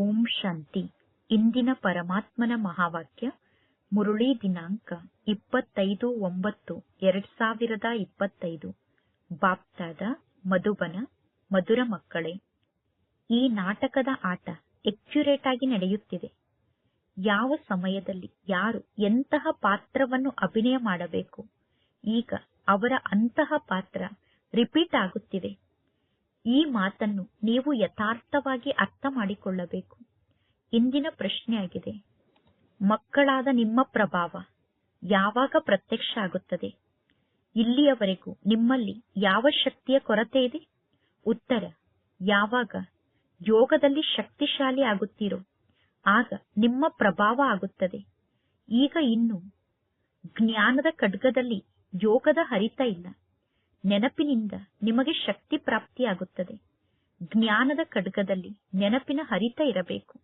ಓಂ ಶಾಂತಿ. ಇಂದಿನ ಪರಮಾತ್ಮನ ಮಹಾವಾಕ್ಯ, ಮುರುಳಿ ದಿನಾಂಕ ಇಪ್ಪತ್ತೈದು ಒಂಬತ್ತು ಎರಡ್ ಸಾವಿರದ ಇಪ್ಪತ್ತೈದು. ಬಾಪ್ತಾದ, ಮಧುಬನ, ಮಧುರ ಮಕ್ಕಳೇ, ಈ ನಾಟಕದ ಆಟ ಎಕ್ಯುರೇಟ್ ಆಗಿ ನಡೆಯುತ್ತಿದೆ. ಯಾವ ಸಮಯದಲ್ಲಿ ಯಾರು ಎಂತಹ ಪಾತ್ರವನ್ನು ಅಭಿನಯ ಮಾಡಬೇಕು? ಈಗ ಅವರ ಅಂತಹ ಪಾತ್ರ ರಿಪೀಟ್ ಆಗುತ್ತಿದೆ. ಈ ಮಾತನ್ನು ನೀವು ಯಥಾರ್ಥವಾಗಿ ಅರ್ಥ ಮಾಡಿಕೊಳ್ಳಬೇಕು. ಇಂದಿನ ಪ್ರಶ್ನೆಯಾಗಿದೆ. ಮಕ್ಕಳಾದ ನಿಮ್ಮ ಪ್ರಭಾವ ಯಾವಾಗ ಪ್ರತ್ಯಕ್ಷ ಆಗುತ್ತದೆ? ಇಲ್ಲಿಯವರೆಗೂ ನಿಮ್ಮಲ್ಲಿ ಯಾವ ಶಕ್ತಿಯ ಕೊರತೆ ಇದೆ? ಉತ್ತರ, ಯಾವಾಗ? ಯೋಗದಲ್ಲಿ ಶಕ್ತಿಶಾಲಿ ಆಗುತ್ತೀರೋ? ಆಗ ನಿಮ್ಮ ಪ್ರಭಾವ ಆಗುತ್ತದೆ. ಈಗ ಇನ್ನು ಜ್ಞಾನದ ಖಡ್ಗದಲ್ಲಿ ಯೋಗದ ಹರಿತ ಇಲ್ಲ. ನೆನಪಿನಿಂದ ನಿಮಗೆ ಶಕ್ತಿ ಪ್ರಾಪ್ತಿಯಾಗುತ್ತದೆ. ಜ್ಞಾನದ ಖಡ್ಗದಲ್ಲಿ ನೆನಪಿನ ಹರಿತ ಇರಬೇಕು.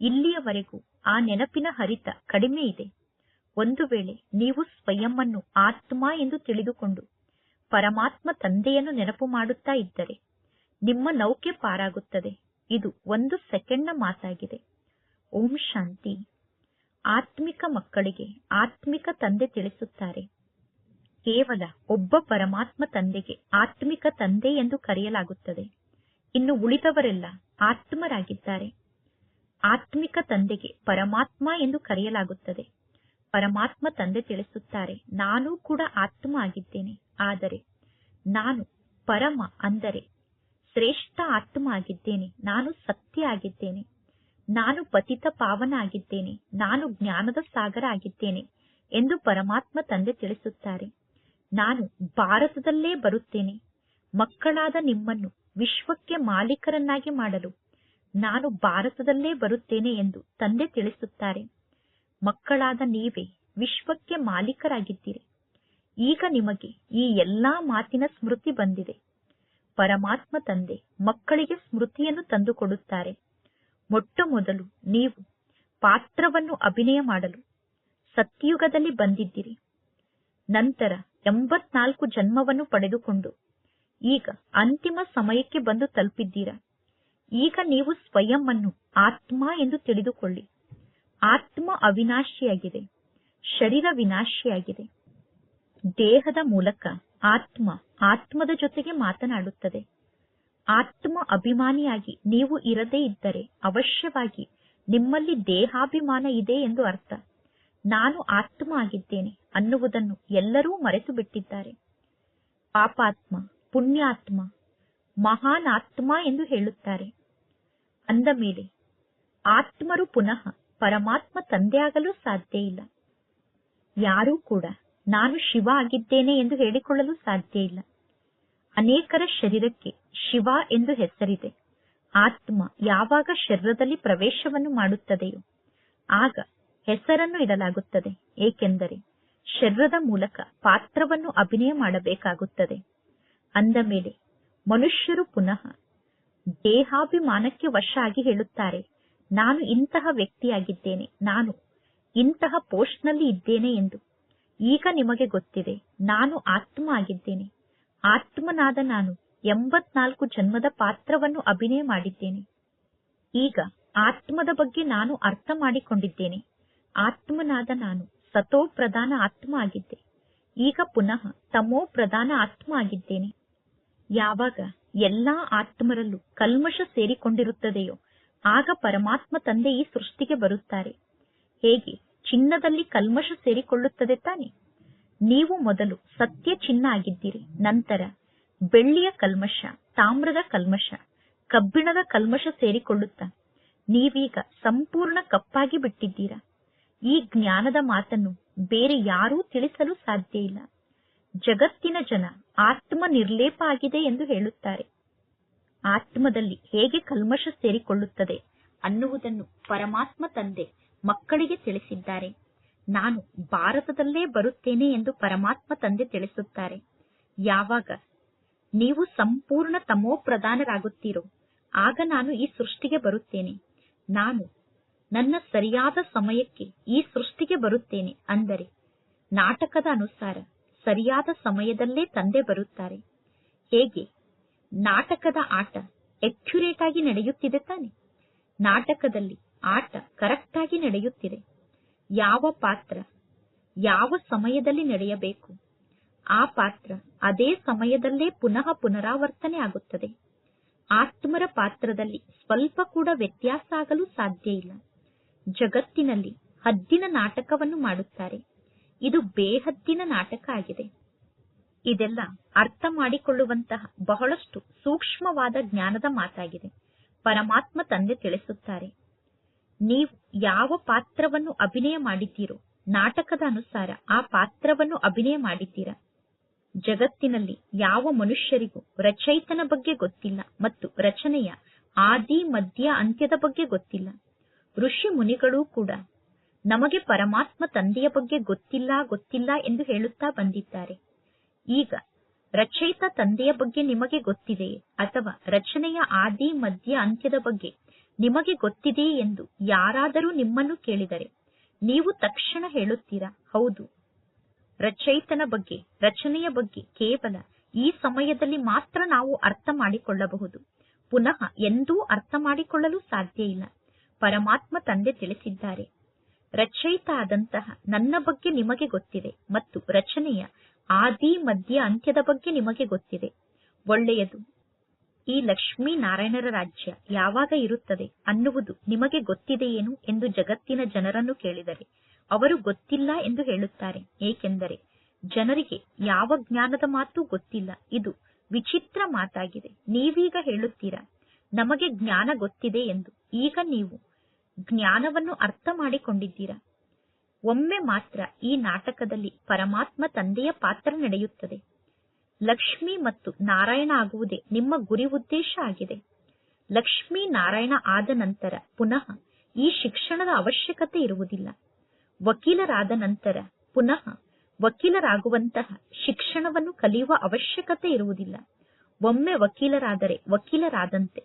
ಇಲ್ಲಿಯವರೆಗೂ ಆ ನೆನಪಿನ ಹರಿತ ಕಡಿಮೆ ಇದೆ. ಒಂದು ವೇಳೆ ನೀವು ಸ್ವಯಂವನ್ನು ಆತ್ಮ ಎಂದು ತಿಳಿದುಕೊಂಡು ಪರಮಾತ್ಮ ತಂದೆಯನ್ನು ನೆನಪು ಮಾಡುತ್ತಾ ಇದ್ದರೆ ನಿಮ್ಮ ನೌಕೆ ಪಾರಾಗುತ್ತದೆ. ಇದು ಒಂದು ಸೆಕೆಂಡ್ನ ಮಾತಾಗಿದೆ. ಓಂ ಶಾಂತಿ. ಆತ್ಮಿಕ ಮಕ್ಕಳಿಗೆ ಆತ್ಮಿಕ ತಂದೆ ತಿಳಿಸುತ್ತಾರೆ. ಕೇವಲ ಒಬ್ಬ ಪರಮಾತ್ಮ ತಂದೆಗೆ, ಆತ್ಮಿಕ ತಂದೆ ಎಂದು ಕರೆಯಲಾಗುತ್ತದೆ. ಇನ್ನು ಉಳಿದವರೆಲ್ಲ ಆತ್ಮರಾಗಿದ್ದಾರೆ. ಆತ್ಮಿಕ ತಂದೆಗೆ ಪರಮಾತ್ಮ ಎಂದು ಕರೆಯಲಾಗುತ್ತದೆ. ಪರಮಾತ್ಮ ತಂದೆ ತಿಳಿಸುತ್ತಾರೆ, ನಾನು ಕೂಡ ಆತ್ಮ ಆಗಿದ್ದೇನೆ. ಆದರೆ ನಾನು ಪರಮ ಅಂದರೆ ಶ್ರೇಷ್ಠ ಆತ್ಮ ಆಗಿದ್ದೇನೆ. ನಾನು ಸತ್ಯ ಆಗಿದ್ದೇನೆ. ನಾನು ಪತಿತ ಪಾವನ ಆಗಿದ್ದೇನೆ. ನಾನು ಜ್ಞಾನದ ಸಾಗರ ಆಗಿದ್ದೇನೆ ಎಂದು ಪರಮಾತ್ಮ ತಂದೆ ತಿಳಿಸುತ್ತಾರೆ. ನಾನು ಭಾರತದಲ್ಲೇ ಬರುತ್ತೇನೆ. ಮಕ್ಕಳಾದ ನಿಮ್ಮನ್ನು ವಿಶ್ವಕ್ಕೆ ಮಾಲೀಕರನ್ನಾಗಿ ಮಾಡಲು ನಾನು ಭಾರತದಲ್ಲೇ ಬರುತ್ತೇನೆ ಎಂದು ತಂದೆ ತಿಳಿಸುತ್ತಾರೆ. ಮಕ್ಕಳಾದ ನೀವೇ ವಿಶ್ವಕ್ಕೆ ಮಾಲೀಕರಾಗಿದ್ದೀರಿ. ಈಗ ನಿಮಗೆ ಈ ಎಲ್ಲಾ ಮಾತಿನ ಸ್ಮೃತಿ ಬಂದಿದೆ. ಪರಮಾತ್ಮ ತಂದೆ ಮಕ್ಕಳಿಗೆ ಸ್ಮೃತಿಯನ್ನು ತಂದುಕೊಡುತ್ತಾರೆ. ಮೊಟ್ಟ ಮೊದಲು ನೀವು ಪಾತ್ರವನ್ನು ಅಭಿನಯ ಮಾಡಲು ಸತ್ಯುಗದಲ್ಲಿ ಬಂದಿದ್ದೀರಿ. ನಂತರ ಎಂಬತ್ನಾಲ್ಕು ಜನ್ಮವನ್ನು ಪಡೆದುಕೊಂಡು ಈಗ ಅಂತಿಮ ಸಮಯಕ್ಕೆ ಬಂದು ತಲುಪಿದ್ದೀರಾ? ಈಗ ನೀವು ಸ್ವಯಂ ಅನ್ನು ಆತ್ಮ ಎಂದು ತಿಳಿದುಕೊಳ್ಳಿ. ಆತ್ಮ ಅವಿನಾಶಿಯಾಗಿದೆ, ಶರೀರ ವಿನಾಶಿಯಾಗಿದೆ. ದೇಹದ ಮೂಲಕ ಆತ್ಮ ಆತ್ಮದ ಜೊತೆಗೆ ಮಾತನಾಡುತ್ತದೆ. ಆತ್ಮ ಅಭಿಮಾನಿಯಾಗಿ ನೀವು ಇರದೇ ಇದ್ದರೆ ಅವಶ್ಯವಾಗಿ ನಿಮ್ಮಲ್ಲಿ ದೇಹಾಭಿಮಾನ ಇದೆ ಎಂದು ಅರ್ಥ. ನಾನು ಆತ್ಮ ಆಗಿದ್ದೇನೆ ಅನ್ನುವುದನ್ನು ಎಲ್ಲರೂ ಮರೆತು ಬಿಟ್ಟಿದ್ದಾರೆ ಪಾಪಾತ್ಮ, ಪುಣ್ಯಾತ್ಮ ಮಹಾನ್ ಆತ್ಮ ಎಂದು ಹೇಳುತ್ತಾರೆ. ಅಂದ ಮೇಲೆ, ಆತ್ಮರು ಪುನಃ ಪರಮಾತ್ಮ ತಂದೆಯಾಗಲು ಸಾಧ್ಯ ಇಲ್ಲ. ಯಾರೂ ಕೂಡ ನಾನು ಶಿವ ಆಗಿದ್ದೇನೆ ಎಂದು ಹೇಳಿಕೊಳ್ಳಲು ಸಾಧ್ಯ ಇಲ್ಲ. ಅನೇಕರ ಶರೀರಕ್ಕೆ ಶಿವ ಎಂದು ಹೆಸರಿದೆ. ಆತ್ಮ ಯಾವಾಗ ಶರೀರದಲ್ಲಿ ಪ್ರವೇಶವನ್ನು ಮಾಡುತ್ತದೆಯೋ, ಆಗ ಹೆಸರನ್ನು ಇಡಲಾಗುತ್ತದೆ. ಏಕೆಂದರೆ ಶರೀರದ ಮೂಲಕ ಪಾತ್ರವನ್ನು ಅಭಿನಯ ಮಾಡಬೇಕಾಗುತ್ತದೆ. ಅಂದ ಮೇಲೆ ಮನುಷ್ಯರು ಪುನಃ ದೇಹಾಭಿಮಾನಕ್ಕೆ ವಶ ಆಗಿ ಹೇಳುತ್ತಾರೆ. ನಾನು ಇಂತಹ ವ್ಯಕ್ತಿಯಾಗಿದ್ದೇನೆ. ನಾನು ಇಂತಹ ಪೋಸ್ಟ್ನಲ್ಲಿ ಇದ್ದೇನೆ ಎಂದು. ಈಗ ನಿಮಗೆ ಗೊತ್ತಿದೆ, ನಾನು ಆತ್ಮ ಆಗಿದ್ದೇನೆ ಆತ್ಮನಾದ ನಾನು ಎಂಬತ್ನಾಲ್ಕು ಜನ್ಮದ ಪಾತ್ರವನ್ನು ಅಭಿನಯ ಮಾಡಿದ್ದೇನೆ. ಈಗ ಆತ್ಮದ ಬಗ್ಗೆ ನಾನು ಅರ್ಥ ಮಾಡಿಕೊಂಡಿದ್ದೇನೆ. ಆತ್ಮನಾದ ನಾನು, ಸತೋ ಪ್ರಧಾನ ಆತ್ಮ ಆಗಿದ್ದೆ ಈಗ ಪುನಃ ತಮೋ ಪ್ರಧಾನ ಆತ್ಮ ಆಗಿದ್ದೇನೆ ಯಾವಾಗ ಎಲ್ಲಾ ಆತ್ಮರಲ್ಲೂ ಕಲ್ಮಶ ಸೇರಿಕೊಂಡಿರುತ್ತದೆಯೋ, ಆಗ ಪರಮಾತ್ಮ ತಂದೆ ಈ ಸೃಷ್ಟಿಗೆ ಬರುತ್ತಾರೆ. ಹೇಗೆ ಚಿನ್ನದಲ್ಲಿ ಕಲ್ಮಶ ಸೇರಿಕೊಳ್ಳುತ್ತದೆ ತಾನೆ? ನೀವು ಮೊದಲು ಸತ್ಯ ಚಿನ್ನ ಆಗಿದ್ದೀರಿ, ನಂತರ ಬೆಳ್ಳಿಯ ಕಲ್ಮಶ, ತಾಮ್ರದ ಕಲ್ಮಶ, ಕಬ್ಬಿಣದ ಕಲ್ಮಶ ಸೇರಿಕೊಳ್ಳುತ್ತ, ನೀವೀಗ ಸಂಪೂರ್ಣ ಕಪ್ಪಾಗಿ ಬಿಟ್ಟಿದ್ದೀರಾ? ಈ ಜ್ಞಾನದ ಮಾತನ್ನು ಬೇರೆ ಯಾರೂ ತಿಳಿಸಲು ಸಾಧ್ಯ ಇಲ್ಲ. ಜಗತ್ತಿನ ಜನ ಆತ್ಮ ನಿರ್ಲೇಪ ಆಗಿದೆ ಎಂದು ಹೇಳುತ್ತಾರೆ. ಆತ್ಮದಲ್ಲಿ ಹೇಗೆ ಕಲ್ಮಶ ಸೇರಿಕೊಳ್ಳುತ್ತದೆ ಅನ್ನುವುದನ್ನು ಪರಮಾತ್ಮ ತಂದೆ ಮಕ್ಕಳಿಗೆ ತಿಳಿಸಿದ್ದಾರೆ. ನಾನು ಭಾರತದಲ್ಲೇ ಬರುತ್ತೇನೆ ಎಂದು ಪರಮಾತ್ಮ ತಂದೆ ತಿಳಿಸುತ್ತಾರೆ. ಯಾವಾಗ ನೀವು ಸಂಪೂರ್ಣ ತಮೋ ಪ್ರಧಾನರಾಗುತ್ತೀರೋ ಆಗ ನಾನು ಈ ಸೃಷ್ಟಿಗೆ ಬರುತ್ತೇನೆ. ನಾನು ನನ್ನ ಸರಿಯಾದ ಸಮಯಕ್ಕೆ ಈ ಸೃಷ್ಟಿಗೆ ಬರುತ್ತೇನೆ ಅಂದರೆ ನಾಟಕದ ಅನುಸಾರ ಸರಿಯಾದ ಸಮಯದಲ್ಲೇ ತಂದೆ ಬರುತ್ತಾರೆ. ಹೇಗೆ? ನಾಟಕದ ಆಟ ಎಕ್ಯುರೇಟ್ ಆಗಿ ನಡೆಯುತ್ತಿದೆ ತಾನೆ? ನಾಟಕದಲ್ಲಿ ಆಟ ಕರೆಕ್ಟ್ ಆಗಿ ನಡೆಯುತ್ತಿದೆ. ಯಾವ ಪಾತ್ರ ಯಾವ ಸಮಯದಲ್ಲಿ ನಡೆಯಬೇಕು? ಆ ಪಾತ್ರ ಅದೇ ಸಮಯದಲ್ಲೇ ಪುನಃ ಪುನರಾವರ್ತನೆ ಆಗುತ್ತದೆ. ಆತ್ಮರ ಪಾತ್ರದಲ್ಲಿ ಸ್ವಲ್ಪ ಕೂಡ ವ್ಯತ್ಯಾಸ ಆಗಲು ಸಾಧ್ಯ ಇಲ್ಲ. ಜಗತ್ತಿನಲ್ಲಿ ಹದ್ದಿನ ನಾಟಕವನ್ನು ಮಾಡುತ್ತಾರೆ. ಇದು ಬೇಹದ್ದಿನ ನಾಟಕ ಆಗಿದೆ. ಇದೆಲ್ಲ ಅರ್ಥ ಮಾಡಿಕೊಳ್ಳುವಂತಹ ಬಹಳಷ್ಟು ಸೂಕ್ಷ್ಮವಾದ ಜ್ಞಾನದ ಮಾತಾಗಿದೆ. ಪರಮಾತ್ಮ ತಂದೆ ತಿಳಿಸುತ್ತಾರೆ. ನೀವು ಯಾವ ಪಾತ್ರವನ್ನು ಅಭಿನಯ ಮಾಡಿದ್ದೀರೋ, ನಾಟಕದ ಅನುಸಾರ ಆ ಪಾತ್ರವನ್ನು ಅಭಿನಯ ಮಾಡಿದ್ದೀರಾ. ಜಗತ್ತಿನಲ್ಲಿ ಯಾವ ಮನುಷ್ಯರಿಗೂ ರಚಯಿತನ ಬಗ್ಗೆ ಗೊತ್ತಿಲ್ಲ ಮತ್ತು ರಚನೆಯ ಆದಿ, ಮಧ್ಯ, ಅಂತ್ಯದ ಬಗ್ಗೆ ಗೊತ್ತಿಲ್ಲ. ಋಷಿ ಮುನಿಗಳೂ ಕೂಡ ನಮಗೆ ಪರಮಾತ್ಮ ತಂದೆಯ ಬಗ್ಗೆ ಗೊತ್ತಿಲ್ಲ ಗೊತ್ತಿಲ್ಲ ಎಂದು ಹೇಳುತ್ತಾ ಬಂದಿದ್ದಾರೆ. ಈಗ ರಚಯಿತ ತಂದೆಯ ಬಗ್ಗೆ ನಿಮಗೆ ಗೊತ್ತಿದೆಯೇ? ಅಥವಾ ರಚನೆಯ ಆದಿ, ಮಧ್ಯ, ಅಂತ್ಯದ ಬಗ್ಗೆ ನಿಮಗೆ ಗೊತ್ತಿದೆಯೇ ಎಂದು ಯಾರಾದರೂ ನಿಮ್ಮನ್ನು ಕೇಳಿದರೆ ನೀವು ತಕ್ಷಣ ಹೇಳುತ್ತೀರಾ, ಹೌದು. ರಚಯಿತನ ಬಗ್ಗೆ, ರಚನೆಯ ಬಗ್ಗೆ ಕೇವಲ ಈ ಸಮಯದಲ್ಲಿ ಮಾತ್ರ ನಾವು ಅರ್ಥ ಮಾಡಿಕೊಳ್ಳಬಹುದು. ಪುನಃ ಎಂದೂ ಅರ್ಥ ಮಾಡಿಕೊಳ್ಳಲು ಸಾಧ್ಯ ಇಲ್ಲ. ಪರಮಾತ್ಮ ತಂದೆ ತಿಳಿಸಿದ್ದಾರೆ. ರಚಯಿತ ಆದಂತಹ ನನ್ನ ಬಗ್ಗೆ ನಿಮಗೆ ಗೊತ್ತಿದೆ ಮತ್ತು ರಚನೆಯ ಆದಿ, ಮಧ್ಯ, ಅಂತ್ಯದ ಬಗ್ಗೆ ನಿಮಗೆ ಗೊತ್ತಿದೆ. ಒಳ್ಳೆಯದು. ಈ ಲಕ್ಷ್ಮೀ ನಾರಾಯಣರ ರಾಜ್ಯ ಯಾವಾಗ ಇರುತ್ತದೆ ಅನ್ನುವುದು ನಿಮಗೆ ಗೊತ್ತಿದೆಯೇನು ಎಂದು ಜಗತ್ತಿನ ಜನರನ್ನು ಕೇಳಿದರೆ ಅವರು ಗೊತ್ತಿಲ್ಲ ಎಂದು ಹೇಳುತ್ತಾರೆ. ಏಕೆಂದರೆ ಜನರಿಗೆ ಯಾವ ಜ್ಞಾನದ ಮಾತು ಗೊತ್ತಿಲ್ಲ. ಇದು ವಿಚಿತ್ರ ಮಾತಾಗಿದೆ. ನೀವೀಗ ಹೇಳುತ್ತೀರಾ, ನಮಗೆ ಜ್ಞಾನ ಗೊತ್ತಿದೆ ಎಂದು. ಈಗ ನೀವು ಜ್ಞಾನವನ್ನು ಅರ್ಥ ಮಾಡಿಕೊಂಡಿದ್ದೀರಾ? ಒಮ್ಮೆ ಮಾತ್ರ ಈ ನಾಟಕದಲ್ಲಿ ಪರಮಾತ್ಮ ತಂದೆಯ ಪಾತ್ರ ನಡೆಯುತ್ತದೆ. ಲಕ್ಷ್ಮಿ ಮತ್ತು ನಾರಾಯಣ ಆಗುವುದೇ ನಿಮ್ಮ ಗುರಿ ಉದ್ದೇಶ ಆಗಿದೆ. ಲಕ್ಷ್ಮೀ ನಾರಾಯಣ ಆದ ನಂತರ ಪುನಃ ಈ ಶಿಕ್ಷಣದ ಅವಶ್ಯಕತೆ ಇರುವುದಿಲ್ಲ. ವಕೀಲರಾದ ನಂತರ ಪುನಃ ವಕೀಲರಾಗುವಂತಹ ಶಿಕ್ಷಣವನ್ನು ಕಲಿಯುವ ಅವಶ್ಯಕತೆ ಇರುವುದಿಲ್ಲ. ಒಮ್ಮೆ ವಕೀಲರಾದರೆ ವಕೀಲರಾದಂತೆ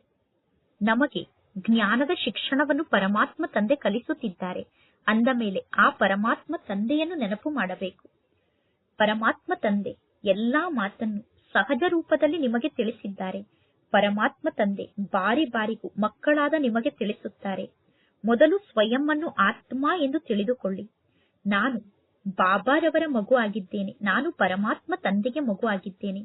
ನಮಗೆ ಜ್ಞಾನದ ಶಿಕ್ಷಣವನ್ನು ಪರಮಾತ್ಮ ತಂದೆ ಕಲಿಸುತ್ತಿದ್ದಾರೆ. ಅಂದ ಮೇಲೆ ಆ ಪರಮಾತ್ಮ ತಂದೆಯನ್ನು ನೆನಪು ಮಾಡಬೇಕು. ಪರಮಾತ್ಮ ತಂದೆ ಎಲ್ಲಾ ಮಾತನ್ನು ಸಹಜ ರೂಪದಲ್ಲಿ ನಿಮಗೆ ತಿಳಿಸಿದ್ದಾರೆ. ಪರಮಾತ್ಮ ತಂದೆ ಬಾರಿ ಬಾರಿಗೂ ಮಕ್ಕಳಾದ ನಿಮಗೆ ತಿಳಿಸುತ್ತಾರೆ. ಮೊದಲು ಸ್ವಯಂ ಅನ್ನು ಆತ್ಮ ಎಂದು ತಿಳಿದುಕೊಳ್ಳಿ. ನಾನು ಬಾಬಾರವರ ಮಗು ಆಗಿದ್ದೇನೆ. ನಾನು ಪರಮಾತ್ಮ ತಂದೆಗೆ ಮಗು ಆಗಿದ್ದೇನೆ.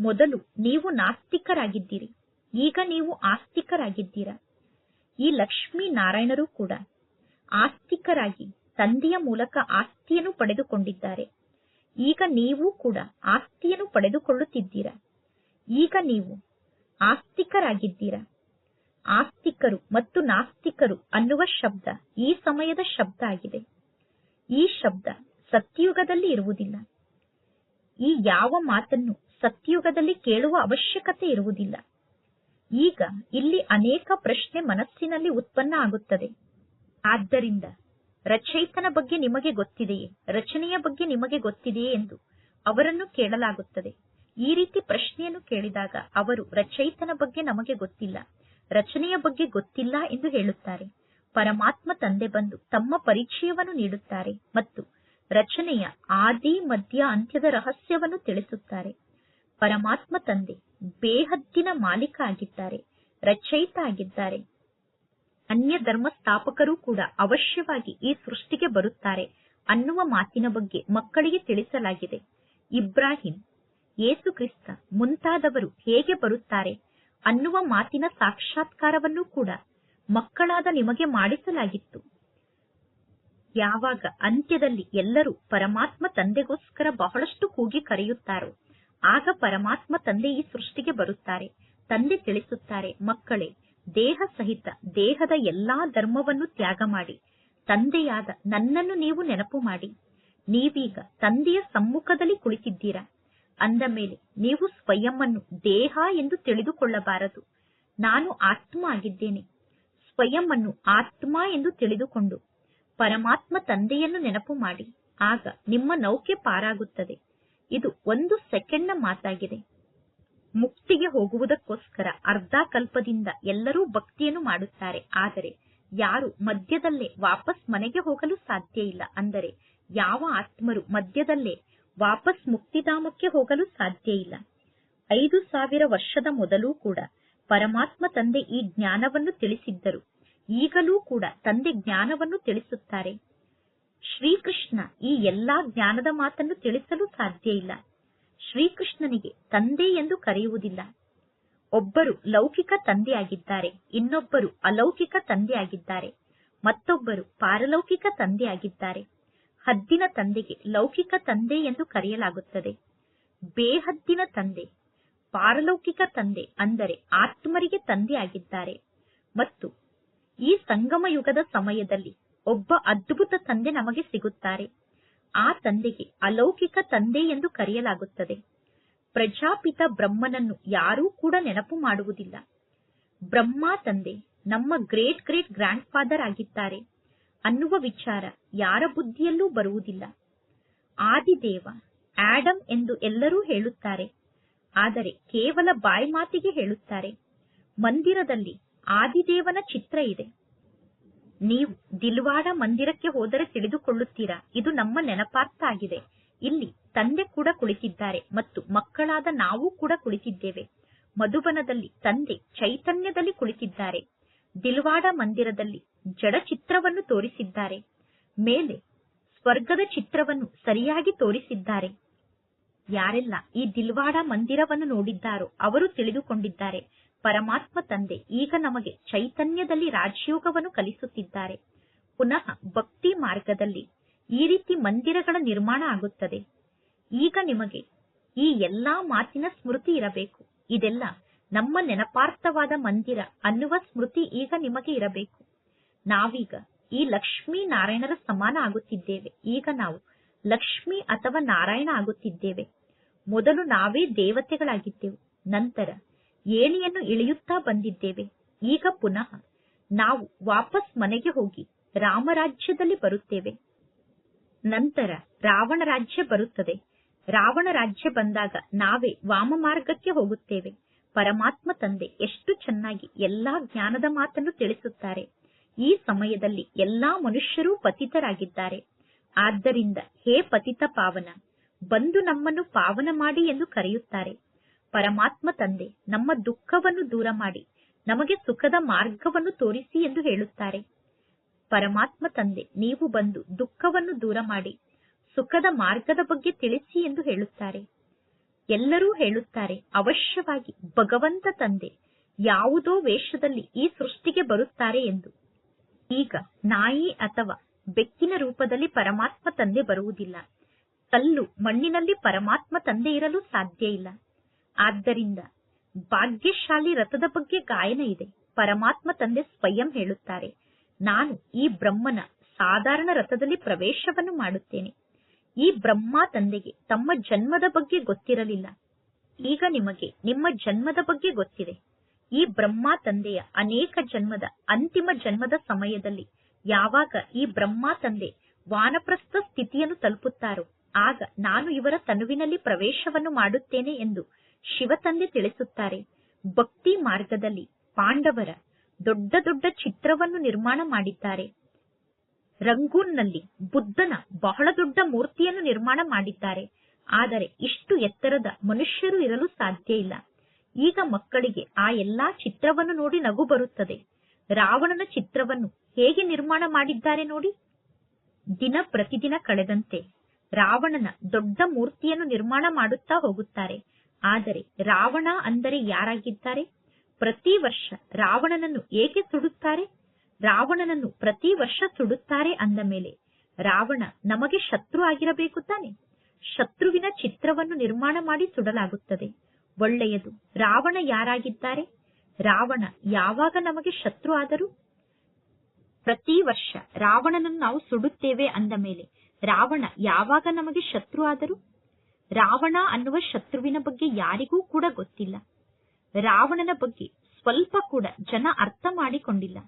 ಮೊದಲು ನೀವು ನಾಸ್ತಿಕರಾಗಿದ್ದೀರಿ. ಈಗ ನೀವು ಆಸ್ತಿಕರಾಗಿದ್ದೀರಾ? ಈ ಲಕ್ಷ್ಮೀ ನಾರಾಯಣರು ಕೂಡ ಆಸ್ತಿಕರಾಗಿ ತಂದೆಯ ಮೂಲಕ ಆಸ್ತಿಯನ್ನು ಪಡೆದುಕೊಂಡಿದ್ದಾರೆ. ಈಗ ನೀವು ಕೂಡ ಆಸ್ತಿಯನ್ನು ಪಡೆದುಕೊಳ್ಳುತ್ತಿದ್ದೀರಾ? ಈಗ ನೀವು ಆಸ್ತಿಕರಾಗಿದ್ದೀರಾ? ಆಸ್ತಿಕರು ಮತ್ತು ನಾಸ್ತಿಕರು ಅನ್ನುವ ಶಬ್ದ ಈ ಸಮಯದ ಶಬ್ದ ಆಗಿದೆ. ಈ ಶಬ್ದ ಸತ್ಯುಗದಲ್ಲಿ ಇರುವುದಿಲ್ಲ. ಈ ಯಾವ ಮಾತನ್ನು ಸತ್ಯುಗದಲ್ಲಿ ಕೇಳುವ ಅವಶ್ಯಕತೆ ಇರುವುದಿಲ್ಲ. ಈಗ ಇಲ್ಲಿ ಅನೇಕ ಪ್ರಶ್ನೆ ಮನಸ್ಸಿನಲ್ಲಿ ಉತ್ಪನ್ನ ಆಗುತ್ತದೆ. ಆದ್ದರಿಂದ ರಚಯಿತನ ಬಗ್ಗೆ ನಿಮಗೆ ಗೊತ್ತಿದೆಯೇ? ರಚನೆಯ ಬಗ್ಗೆ ನಿಮಗೆ ಗೊತ್ತಿದೆಯೇ ಎಂದು ಅವರನ್ನು ಕೇಳಲಾಗುತ್ತದೆ. ಈ ರೀತಿ ಪ್ರಶ್ನೆಯನ್ನು ಕೇಳಿದಾಗ ಅವರು ರಚಯಿತನ ಬಗ್ಗೆ ನಮಗೆ ಗೊತ್ತಿಲ್ಲ. ರಚನೆಯ ಬಗ್ಗೆ ಗೊತ್ತಿಲ್ಲ ಎಂದು ಹೇಳುತ್ತಾರೆ. ಪರಮಾತ್ಮ ತಂದೆ ಬಂದು ತಮ್ಮ ಪರಿಚಯವನ್ನು ನೀಡುತ್ತಾರೆ ಮತ್ತು ರಚನೆಯ ಆದಿ, ಮಧ್ಯ, ಅಂತ್ಯದ ರಹಸ್ಯವನ್ನು ತಿಳಿಸುತ್ತಾರೆ. ಪರಮಾತ್ಮ ತಂದೆ, ಬೇಹದ್ದಿನ ಮಾಲೀಕ ಆಗಿದ್ದಾರೆ ರಚಯಿತ ಆಗಿದ್ದಾರೆ ಅನ್ಯ ಧರ್ಮ ಸ್ಥಾಪಕರು ಕೂಡ ಅವಶ್ಯವಾಗಿ ಈ ಸೃಷ್ಟಿಗೆ ಬರುತ್ತಾರೆ ಅನ್ನುವ ಮಾತಿನ ಬಗ್ಗೆ ಮಕ್ಕಳಿಗೆ ತಿಳಿಸಲಾಗಿದೆ. ಇಬ್ರಾಹಿಂ, ಯೇಸು ಕ್ರಿಸ್ತ ಮುಂತಾದವರು ಹೇಗೆ ಬರುತ್ತಾರೆ ಅನ್ನುವ ಮಾತಿನ ಸಾಕ್ಷಾತ್ಕಾರವನ್ನು ಕೂಡ ಮಕ್ಕಳಾದ ನಿಮಗೆ ಮಾಡಿಸಲಾಗಿತ್ತು. ಯಾವಾಗ ಅಂತ್ಯದಲ್ಲಿ ಎಲ್ಲರೂ ಪರಮಾತ್ಮ ತಂದೆಗೋಸ್ಕರ ಬಹಳಷ್ಟು ಕೂಗಿ ಕರೆಯುತ್ತಾರೋ ಆಗ ಪರಮಾತ್ಮ ತಂದೆ ಈ ಸೃಷ್ಟಿಗೆ ಬರುತ್ತಾರೆ. ತಂದೆ ತಿಳಿಸುತ್ತಾರೆ, ಮಕ್ಕಳೇ, ದೇಹ ಸಹಿತ ದೇಹದ ಎಲ್ಲಾ ಧರ್ಮವನ್ನು ತ್ಯಾಗ ಮಾಡಿ, ತಂದೆಯಾದ ನನ್ನನ್ನು ನೀವು ನೆನಪು ಮಾಡಿ. ನೀವೀಗ ತಂದೆಯ ಸಮ್ಮುಖದಲ್ಲಿ ಕುಳಿತಿದ್ದೀರಾ? ಅಂದ ಮೇಲೆ ನೀವು ಸ್ವಯಂನ್ನು ದೇಹ ಎಂದು ತಿಳಿದುಕೊಳ್ಳಬಾರದು. ನಾನು ಆತ್ಮ ಆಗಿದ್ದೇನೆ. ಸ್ವಯಂ ಅನ್ನು ಆತ್ಮ ಎಂದು ತಿಳಿದುಕೊಂಡು ಪರಮಾತ್ಮ ತಂದೆಯನ್ನು ನೆನಪು ಮಾಡಿ. ಆಗ ನಿಮ್ಮ ನೌಕೆ ಪಾರಾಗುತ್ತದೆ. ಇದು ಒಂದು ಸೆಕೆಂಡ್ನ ಮಾತಾಗಿದೆ. ಮುಕ್ತಿಗೆ ಹೋಗುವುದಕ್ಕೋಸ್ಕರ ಅರ್ಧ ಕಲ್ಪದಿಂದ ಎಲ್ಲರೂ ಭಕ್ತಿಯನ್ನು ಮಾಡುತ್ತಾರೆ. ಆದರೆ ಯಾರು ಮಧ್ಯದಲ್ಲೇ ವಾಪಸ್ ಮನೆಗೆ ಹೋಗಲು ಸಾಧ್ಯ ಇಲ್ಲ ಅಂದರೆ ಯಾವ ಆತ್ಮರು ಮಧ್ಯದಲ್ಲೇ ವಾಪಸ್ ಮುಕ್ತಿಧಾಮಕ್ಕೆ ಹೋಗಲು ಸಾಧ್ಯ ಇಲ್ಲ. ಐದು ಸಾವಿರ ವರ್ಷದ ಮೊದಲು ಕೂಡ ಪರಮಾತ್ಮ ತಂದೆ ಈ ಜ್ಞಾನವನ್ನು ತಿಳಿಸಿದ್ದರು. ಈಗಲೂ ಕೂಡ ತಂದೆ ಜ್ಞಾನವನ್ನು ತಿಳಿಸುತ್ತಾರೆ. ಶ್ರೀಕೃಷ್ಣ ಈ ಎಲ್ಲಾ ಜ್ಞಾನದ ಮಾತನ್ನು ತಿಳಿಸಲು ಸಾಧ್ಯ ಇಲ್ಲ. ಶ್ರೀಕೃಷ್ಣನಿಗೆ ತಂದೆ ಎಂದು ಕರೆಯುವುದಿಲ್ಲ. ಒಬ್ಬರು ಲೌಕಿಕ ತಂದೆಯಾಗಿದ್ದಾರೆ, ಇನ್ನೊಬ್ಬರು ಅಲೌಕಿಕ ತಂದೆಯಾಗಿದ್ದಾರೆ, ಮತ್ತೊಬ್ಬರು ಪಾರಲೌಕಿಕ ತಂದೆಯಾಗಿದ್ದಾರೆ. ಹದ್ದಿನ ತಂದೆಗೆ ಲೌಕಿಕ ತಂದೆ ಎಂದು ಕರೆಯಲಾಗುತ್ತದೆ. ಬೇಹದ್ದಿನ ತಂದೆ, ಪಾರಲೌಕಿಕ ತಂದೆ ಅಂದರೆ ಆತ್ಮರಿಗೆ ತಂದೆಯಾಗಿದ್ದಾರೆ. ಮತ್ತು ಈ ಸಂಗಮ ಯುಗದ ಸಮಯದಲ್ಲಿ ಒಬ್ಬ ಅದ್ಭುತ ತಂದೆ ನಮಗೆ ಸಿಗುತ್ತಾರೆ. ಆ ತಂದೆಗೆ ಅಲೌಕಿಕ ತಂದೆ ಎಂದು ಕರೆಯಲಾಗುತ್ತದೆ. ಪ್ರಜಾಪಿತ ಬ್ರಹ್ಮನನ್ನು ಯಾರೂ ಕೂಡ ನೆನಪು ಮಾಡುವುದಿಲ್ಲ. ಬ್ರಹ್ಮ ತಂದೆ ನಮ್ಮ ಗ್ರೇಟ್ ಗ್ರೇಟ್ ಗ್ರ್ಯಾಂಡ್ ಫಾದರ್ ಆಗಿದ್ದಾರೆ. ಅನ್ನುವ ವಿಚಾರ ಯಾರ ಬುದ್ಧಿಯಲ್ಲೂ ಬರುವುದಿಲ್ಲ. ಆದಿದೇವ ಆಡಮ್ ಎಂದು ಎಲ್ಲರೂ ಹೇಳುತ್ತಾರೆ. ಆದರೆ ಕೇವಲ ಬಾಯಿ ಮಾತಿಗೆ ಹೇಳುತ್ತಾರೆ. ಮಂದಿರದಲ್ಲಿ ಆದಿದೇವನ ಚಿತ್ರ ಇದೆ. ನೀವು ದಿಲ್ವಾಡ ಮಂದಿರಕ್ಕೆ ಹೋದರೆ ತಿಳಿದುಕೊಳ್ಳುತ್ತೀರಾ? ಇದು ನಮ್ಮ ನೆನಪಾರ್ಥ ಆಗಿದೆ ಇಲ್ಲಿ ತಂದೆ ಕೂಡ ಕುಳಿತಿದ್ದಾರೆ ಮತ್ತು ಮಕ್ಕಳಾದ ನಾವು ಕೂಡ ಕುಳಿತಿದ್ದೇವೆ. ಮಧುಬನದಲ್ಲಿ ತಂದೆ ಚೈತನ್ಯದಲ್ಲಿ ಕುಳಿತಿದ್ದಾರೆ. ದಿಲ್ವಾಡ ಮಂದಿರದಲ್ಲಿ ಜಡ ಚಿತ್ರವನ್ನು ತೋರಿಸಿದ್ದಾರೆ. ಮೇಲೆ ಸ್ವರ್ಗದ ಚಿತ್ರವನ್ನು ಸರಿಯಾಗಿ ತೋರಿಸಿದ್ದಾರೆ. ಯಾರೆಲ್ಲ ಈ ದಿಲ್ವಾಡ ಮಂದಿರವನ್ನು ನೋಡಿದ್ದಾರೋ ಅವರು ತಿಳಿದುಕೊಂಡಿದ್ದಾರೆ. ಪರಮಾತ್ಮ ತಂದೆ. ಈಗ ನಮಗೆ ಚೈತನ್ಯದಲ್ಲಿ ರಾಜಯೋಗವನ್ನು ಕಲಿಸುತ್ತಿದ್ದಾರೆ. ಪುನಃ ಭಕ್ತಿ ಮಾರ್ಗದಲ್ಲಿ ಈ ರೀತಿ ಮಂದಿರಗಳ ನಿರ್ಮಾಣ ಆಗುತ್ತದೆ. ಈಗ ನಿಮಗೆ ಈ ಎಲ್ಲಾ ಮಾತಿನ ಸ್ಮೃತಿ ಇರಬೇಕು. ಇದೆಲ್ಲ ನಮ್ಮ ನೆನಪಾರ್ಥವಾದ ಮಂದಿರ ಅನ್ನುವ ಸ್ಮೃತಿ ಈಗ ನಿಮಗೆ ಇರಬೇಕು. ನಾವೀಗ ಈ ಲಕ್ಷ್ಮೀ ನಾರಾಯಣರ ಸಮಾನ ಆಗುತ್ತಿದ್ದೇವೆ. ಈಗ ನಾವು ಲಕ್ಷ್ಮಿ ಅಥವಾ ನಾರಾಯಣ ಆಗುತ್ತಿದ್ದೇವೆ. ಮೊದಲು ನಾವೇ ದೇವತೆಗಳಾಗಿದ್ದೆವು. ನಂತರ ಏಣಿಯನ್ನು ಇಳಿಯುತ್ತಾ ಬಂದಿದ್ದೇವೆ. ಈಗ ಪುನಃ ನಾವು ವಾಪಸ್ ಮನೆಗೆ ಹೋಗಿ ರಾಮರಾಜ್ಯದಲ್ಲಿ ಬರುತ್ತೇವೆ. ನಂತರ ರಾವಣ ರಾಜ್ಯ ಬರುತ್ತದೆ. ರಾವಣ ರಾಜ್ಯ ಬಂದಾಗ ನಾವೇ ವಾಮ ಮಾರ್ಗಕ್ಕೆ ಹೋಗುತ್ತೇವೆ. ಪರಮಾತ್ಮ ತಂದೆ ಎಷ್ಟು ಚೆನ್ನಾಗಿ ಎಲ್ಲಾ ಜ್ಞಾನದ ಮಾತನ್ನು ತಿಳಿಸುತ್ತಾರೆ. ಈ ಸಮಯದಲ್ಲಿ ಎಲ್ಲಾ ಮನುಷ್ಯರೂ ಪತಿತರಾಗಿದ್ದಾರೆ. ಆದ್ದರಿಂದ ಹೇ ಪತಿತ ಪಾವನ, ಬಂದು ನಮ್ಮನ್ನು ಪಾವನ ಮಾಡಿ ಎಂದು ಕರೆಯುತ್ತಾರೆ. ಪರಮಾತ್ಮ ತಂದೆ, ನಮ್ಮ ದುಃಖವನ್ನು ದೂರ ಮಾಡಿ, ನಮಗೆ ಸುಖದ ಮಾರ್ಗವನ್ನು ತೋರಿಸಿ ಎಂದು ಹೇಳುತ್ತಾರೆ. ಪರಮಾತ್ಮ ತಂದೆ, ನೀವು ಬಂದು ದುಃಖವನ್ನು ದೂರ ಮಾಡಿ, ಸುಖದ ಮಾರ್ಗದ ಬಗ್ಗೆ ತಿಳಿಸಿ ಎಂದು ಹೇಳುತ್ತಾರೆ. ಎಲ್ಲರೂ ಹೇಳುತ್ತಾರೆ, ಅವಶ್ಯವಾಗಿ ಭಗವಂತ ತಂದೆ, ಯಾವುದೋ ವೇಷದಲ್ಲಿ ಈ ಸೃಷ್ಟಿಗೆ ಬರುತ್ತಾರೆ ಎಂದು. ಈಗ ನಾಯಿ ಅಥವಾ ಬೆಕ್ಕಿನ ರೂಪದಲ್ಲಿ ಪರಮಾತ್ಮ ತಂದೆ ಬರುವುದಿಲ್ಲ. ಕಲ್ಲು ಮಣ್ಣಿನಲ್ಲಿ ಪರಮಾತ್ಮ ತಂದೆ ಇರಲು ಸಾಧ್ಯ ಇಲ್ಲ. ಆದ್ದರಿಂದ ಭಾಗ್ಯಶಾಲಿ ರಥದ ಬಗ್ಗೆ ಗಾಯನ ಇದೆ. ಪರಮಾತ್ಮ ತಂದೆ ಸ್ವಯಂ ಹೇಳುತ್ತಾರೆ, ನಾನು ಈ ಬ್ರಹ್ಮನ ಸಾಧಾರಣ ರಥದಲ್ಲಿ ಪ್ರವೇಶವನ್ನು ಮಾಡುತ್ತೇನೆ. ಈ ಬ್ರಹ್ಮ ತಂದೆಗೆ ತಮ್ಮ ಜನ್ಮದ ಬಗ್ಗೆ ಗೊತ್ತಿರಲಿಲ್ಲ. ಈಗ ನಿಮಗೆ ನಿಮ್ಮ ಜನ್ಮದ ಬಗ್ಗೆ ಗೊತ್ತಿದೆ. ಈ ಬ್ರಹ್ಮ ತಂದೆಯ ಅನೇಕ ಜನ್ಮದ, ಅಂತಿಮ ಜನ್ಮದ ಸಮಯದಲ್ಲಿ ಯಾವಾಗ ಈ ಬ್ರಹ್ಮ ತಂದೆ ವಾನಪ್ರಸ್ಥ ಸ್ಥಿತಿಯನ್ನು ತಲುಪುತ್ತಾರೋ, ಆಗ ನಾನು ಇವರ ತನುವಿನಲ್ಲಿ ಪ್ರವೇಶವನ್ನು ಮಾಡುತ್ತೇನೆ ಎಂದು ಶಿವತಂದೆ ತಿಳಿಸುತ್ತಾರೆ, ಭಕ್ತಿ ಮಾರ್ಗದಲ್ಲಿ ಪಾಂಡವರ ದೊಡ್ಡ ದೊಡ್ಡ ಚಿತ್ರವನ್ನು ನಿರ್ಮಾಣ ಮಾಡಿದ್ದಾರೆ. ರಂಗೂನ್ನಲ್ಲಿ ಬುದ್ಧನ ಬಹಳ ದೊಡ್ಡ ಮೂರ್ತಿಯನ್ನು ನಿರ್ಮಾಣ ಮಾಡಿದ್ದಾರೆ. ಆದರೆ ಇಷ್ಟು ಎತ್ತರದ ಮನುಷ್ಯರು ಇರಲು ಸಾಧ್ಯ ಇಲ್ಲ. ಈಗ ಮಕ್ಕಳಿಗೆ ಆ ಎಲ್ಲಾ ಚಿತ್ರವನ್ನು ನೋಡಿ ನಗು ಬರುತ್ತದೆ. ರಾವಣನ ಚಿತ್ರವನ್ನು ಹೇಗೆ ನಿರ್ಮಾಣ ಮಾಡಿದ್ದಾರೆ ನೋಡಿ. ದಿನ ಪ್ರತಿದಿನ ಕಳೆದಂತೆ ರಾವಣನ ದೊಡ್ಡ ಮೂರ್ತಿಯನ್ನು ನಿರ್ಮಾಣ ಮಾಡುತ್ತಾ ಹೋಗುತ್ತಾರೆ. ಆದರೆ ರಾವಣ ಅಂದರೆ ಯಾರಾಗಿದ್ದಾರೆ? ಪ್ರತಿ ವರ್ಷ ರಾವಣನನ್ನು ಏಕೆ ಸುಡುತ್ತಾರೆ? ರಾವಣನನ್ನು ಪ್ರತಿ ವರ್ಷ ಸುಡುತ್ತಾರೆ ಅಂದ ಮೇಲೆ ರಾವಣ ನಮಗೆ ಶತ್ರು ಆಗಿರಬೇಕು ತಾನೆ? ಶತ್ರುವಿನ ಚಿತ್ರವನ್ನು ನಿರ್ಮಾಣ ಮಾಡಿ ಸುಡಲಾಗುತ್ತದೆ. ಒಳ್ಳೆಯದು, ರಾವಣ ಯಾರಾಗಿದ್ದಾರೆ? ರಾವಣ ಯಾವಾಗ ನಮಗೆ ಶತ್ರು ಆದರು? ಪ್ರತಿ ವರ್ಷ ರಾವಣನನ್ನು ನಾವು ಸುಡುತ್ತೇವೆ ಅಂದ ಮೇಲೆ ರಾವಣ ಯಾವಾಗ ನಮಗೆ ಶತ್ರು ಆದರು? ರಾವಣ ಅನ್ನುವ ಶತ್ರುವಿನ ಬಗ್ಗೆ ಯಾರಿಗೂ ಕೂಡ ಗೊತ್ತಿಲ್ಲ. ರಾವಣನ ಬಗ್ಗೆ ಸ್ವಲ್ಪ ಕೂಡ ಜನ ಅರ್ಥ ಮಾಡಿಕೊಂಡಿಲ್ಲ.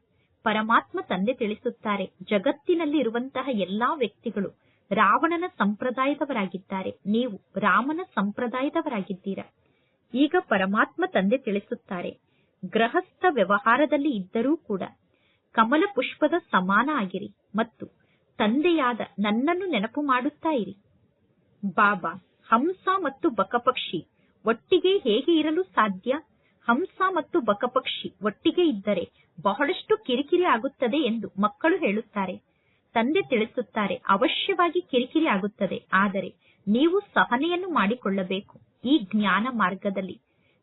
ಪರಮಾತ್ಮ ತಂದೆ ತಿಳಿಸುತ್ತಾರೆ ಜಗತ್ತಿನಲ್ಲಿ ಇರುವಂತಹ ಎಲ್ಲಾ ವ್ಯಕ್ತಿಗಳು ರಾವಣನ ಸಂಪ್ರದಾಯದವರಾಗಿದ್ದಾರೆ. ನೀವು ರಾಮನ ಸಂಪ್ರದಾಯದವರಾಗಿದ್ದೀರಾ? ಈಗ ಪರಮಾತ್ಮ ತಂದೆ ತಿಳಿಸುತ್ತಾರೆ, ಗೃಹಸ್ಥ ವ್ಯವಹಾರದಲ್ಲಿ ಇದ್ದರೂ ಕೂಡ ಕಮಲ ಪುಷ್ಪದ ಸಮಾನ ಆಗಿರಿ ಮತ್ತು ತಂದೆಯಾದ ನನ್ನನ್ನು ನೆನಪು ಮಾಡುತ್ತಾ ಇರಿ. ಬಾಬಾ ಹಂಸ ಮತ್ತು ಬಕಪಕ್ಷಿ ಒಟ್ಟಿಗೆ ಹೇಗೆ ಇರಲು ಸಾಧ್ಯ? ಹಂಸ ಮತ್ತು ಬಕಪಕ್ಷಿ ಒಟ್ಟಿಗೆ ಇದ್ದರೆ ಬಹಳಷ್ಟು ಕಿರಿಕಿರಿ ಆಗುತ್ತದೆ ಎಂದು ಮಕ್ಕಳು ಹೇಳುತ್ತಾರೆ. ತಂದೆ ತಿಳಿಸುತ್ತಾರೆ, ಅವಶ್ಯವಾಗಿ ಕಿರಿಕಿರಿ ಆಗುತ್ತದೆ, ಆದರೆ ನೀವು ಸಹನೆಯನ್ನು ಮಾಡಿಕೊಳ್ಳಬೇಕು ಈ ಜ್ಞಾನ ಮಾರ್ಗದಲ್ಲಿ.